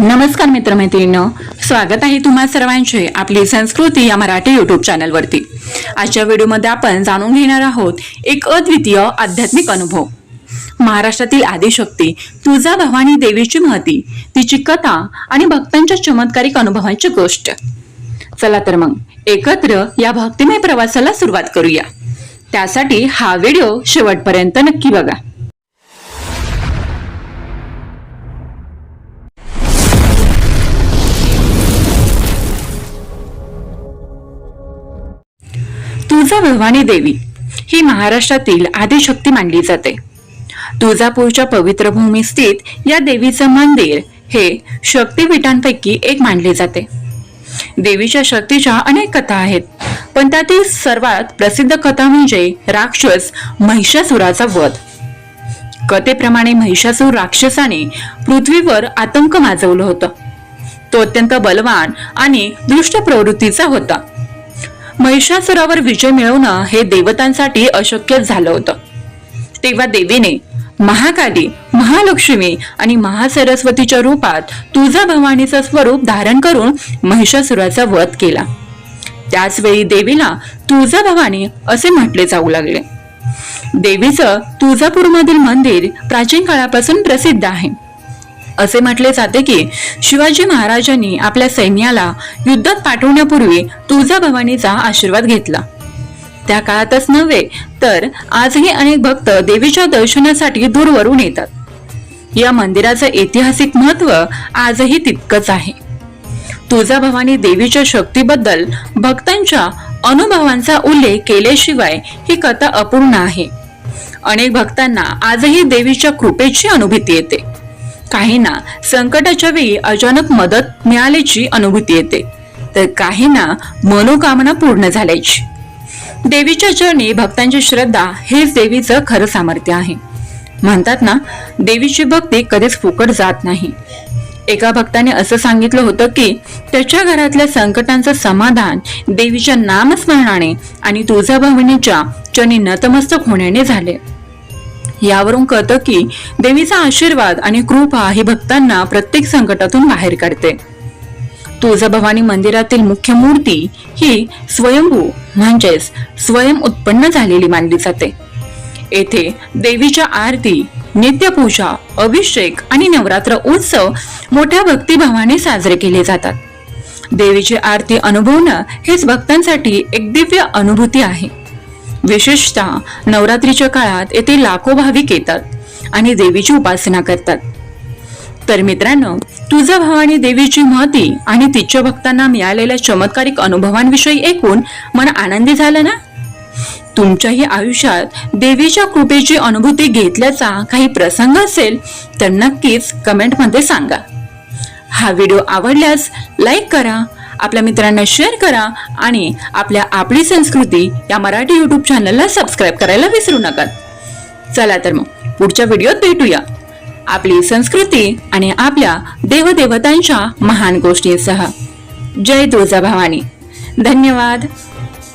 नमस्कार मित्रमैत्रिणींनो स्वागत आहे तुम्हा सर्वांचे आपली संस्कृती या मराठी युट्यूब चॅनलवरती आजच्या व्हिडिओमध्ये आपण जाणून घेणार आहोत एक अद्वितीय आध्यात्मिक अनुभव. महाराष्ट्रातील आदिशक्ती तुळजा भवानी देवीची महती तिची कथा आणि भक्तांच्या चमत्कारिक अनुभवांची गोष्ट. चला तर मग एकत्र या भक्तिमय प्रवासाला सुरुवात करूया. त्यासाठी हा व्हिडिओ शेवटपर्यंत नक्की बघा. तुळजा भवानी देवी ही महाराष्ट्रातील आदिशक्ती मानली जाते. तुळजापूरच्या पवित्र भूमी स्थित या देवीचं मंदिर हे शक्तीपीठांपैकी एक मानले जाते. देवीच्या शक्तीच्या अनेक कथा आहेत पण त्यातील सर्वात प्रसिद्ध कथा म्हणजे राक्षस महिषासुराचा वध. कथेप्रमाणे महिषासूर राक्षसाने पृथ्वीवर आतंक माजवलं होतं. तो अत्यंत बलवान आणि दृष्ट प्रवृत्तीचा होता. महिषासुरावर विजय मिळवणं हे देवतांसाठी अशक्य झालं होतं. तेव्हा देवीने महाकाली महालक्ष्मी आणि महासरस्वतीच्या रूपात तुझा भवानीचं स्वरूप धारण करून महिषासुराचा वध केला. त्याच वेळी देवीला तुळजा भवानी असे म्हटले जाऊ लागले. देवीचं तुळजापूरमधील मंदिर प्राचीन काळापासून प्रसिद्ध आहे. असे म्हटले जाते की शिवाजी महाराजांनी आपल्या सैन्याला युद्धात पाठवण्यापूर्वी तुळजाभवानीचा आशीर्वाद घेतला. त्या काळातच नव्हे तर आजही अनेक भक्त देवीच्या दर्शनासाठी दूरवरून येतात. या मंदिराचं ऐतिहासिक महत्त्व आजही तितकंच आहे. तुळजाभवानी देवीच्या शक्तीबद्दल भक्तांच्या अनुभवांचा उल्लेख केल्याशिवाय ही कथा अपूर्ण आहे. अनेक भक्तांना आजही देवीच्या कृपेची अनुभूती येते. काहींना संकटाच्या वेळी अचानक मदत मिळाल्याची अनुभूती येते. तर काहींना मनोकामना पूर्ण झाल्याची. देवीच्या चरणी भक्तांची श्रद्धा हेच देवीचं खरं सामर्थ्य आहे. म्हणतात ना देवीची भक्ती कधीच फुकट जात नाही. एका भक्ताने असं सांगितलं होतं की त्याच्या घरातल्या संकटांचं समाधान देवीच्या नामस्मरणाने आणि तुळजाभवानीच्या चरणी नतमस्तक होण्याने झाले. यावरून कळतं की देवीचा आशीर्वाद आणि कृपा ही भक्तांना प्रत्येक संकटातून बाहेर काढते. तुळजाभवानी मंदिरातील मुख्य मूर्ती ही स्वयंभू म्हणजेच स्वयं उत्पन्न झालेली मानली जाते. येथे देवीच्या आरती नित्यपूजा अभिषेक आणि नवरात्र उत्सव मोठ्या भक्तिभावाने साजरे केले जातात. देवीची आरती अनुभवणं हेच भक्तांसाठी एक दिव्य अनुभूती आहे. विशेषतः नवरात्रीच्या काळात येथे लाखो भाविक येतात आणि देवीची उपासना करतात. तर मित्रांनो तुझा भवानी देवीची महती आणि तिच्या भक्तांना मिळालेल्या चमत्कारिक अनुभवांविषयी ऐकून मन आनंदी झालं ना? तुमच्याही आयुष्यात देवीच्या कृपेची अनुभूती घेतल्याचा काही प्रसंग असेल तर नक्कीच कमेंटमध्ये सांगा. हा व्हिडिओ आवडल्यास लाईक करा आपल्या मित्रांना शेअर करा आणि आपल्या आपली संस्कृती या मराठी यूट्यूब चॅनलला सबस्क्राईब करायला विसरू नका. चला तर मग पुढच्या व्हिडिओत भेटूया. आपली संस्कृती आणि आपल्या देवदेवतांच्या महान गोष्टींसह. जय तुळजाभवानी. धन्यवाद.